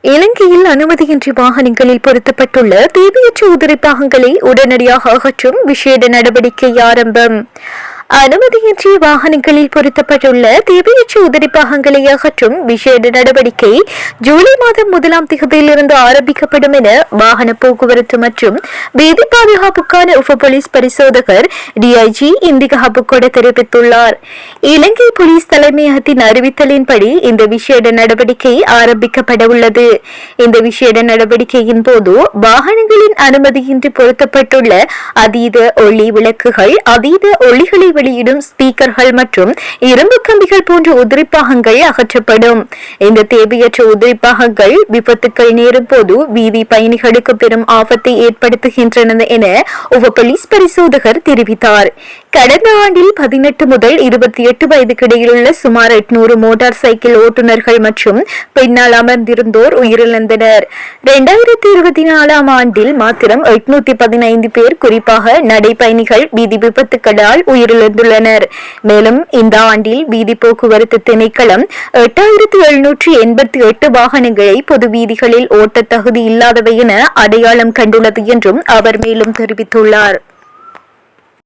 இலங்கையில் அனுமதியின்றி வாகனங்களில் பொருத்தப்பட்டுள்ள தேவையற்ற உதிரி பாகங்களை உடனடியாக அகற்றும் விசேட நடவடிக்கை ஆரம்பம். அனுமதியின்றி வாகனங்களில் பொருத்தப்பட்டுள்ள தேவையற்ற உதிரி பாகங்களை அகற்றும் விசேட நடவடிக்கை ஜூலை மாதம் முதலாம் திகதியிலிருந்து ஆரம்பிக்கப்படும் என வாகன போக்குவரத்து மற்றும் வீதி பாதுகாப்புக்கான உப போலீஸ் பரிசோதகர் டிஐஜி இந்திகா புக்கோட தெரிவித்துள்ளார். இலங்கை போலீஸ் தலைமையகத்தின் அறிவித்தலின்படி இந்த விசேட நடவடிக்கை ஆரம்பிக்கப்பட உள்ளது. இந்த விசேட நடவடிக்கையின் போது வாகனங்களின் அனுமதியின்றி பொருத்தப்பட்டுள்ள அதீத ஒளி விளக்குகள் அதீத ஒளிகளை வெளியிடும் ஸ்பீக்கர்கள் மற்றும் இரும்பு கம்பிகள் போன்ற உதிரிப்பாகங்கள் அகற்றப்படும். இந்த தேவையற்ற உதிரிப்பாகங்கள் விபத்துக்கள் நேரும் போது வீதி பயணிகளுக்கு பெரும் ஆபத்தை ஏற்படுத்துகின்றன என உப போலீஸ் பரிசோதகர் தெரிவித்தார். கடந்த ஆண்டில் பதினெட்டு முதல் இருபத்தி எட்டு வயதுக்கிடையிலுள்ள சுமார் எட்நூறு மோட்டார் சைக்கிள் ஓட்டுநர்கள் மற்றும் பின்னால் அமர்ந்திருந்தோர் உயிரிழந்தனர். இரண்டாயிரத்தி இருபத்தி நாலாம் ஆண்டில் மாத்திரம் எட்நூத்தி பதினைந்து பேர் குறிப்பாக நடைபயணிகள் வீதி விபத்துக்களால் உயிரிழந்துள்ளனர் மேலும் இந்த ஆண்டில் வீதி போக்குவரத்து திணைக்களம் எட்டாயிரத்தி எழுநூற்றி எண்பத்தி எட்டு வாகனங்களை பொது வீதிகளில் ஓட்ட தகுதி இல்லாதவை என அடையாளம் கண்டுள்ளது என்றும் அவர் மேலும் தெரிவித்துள்ளார்.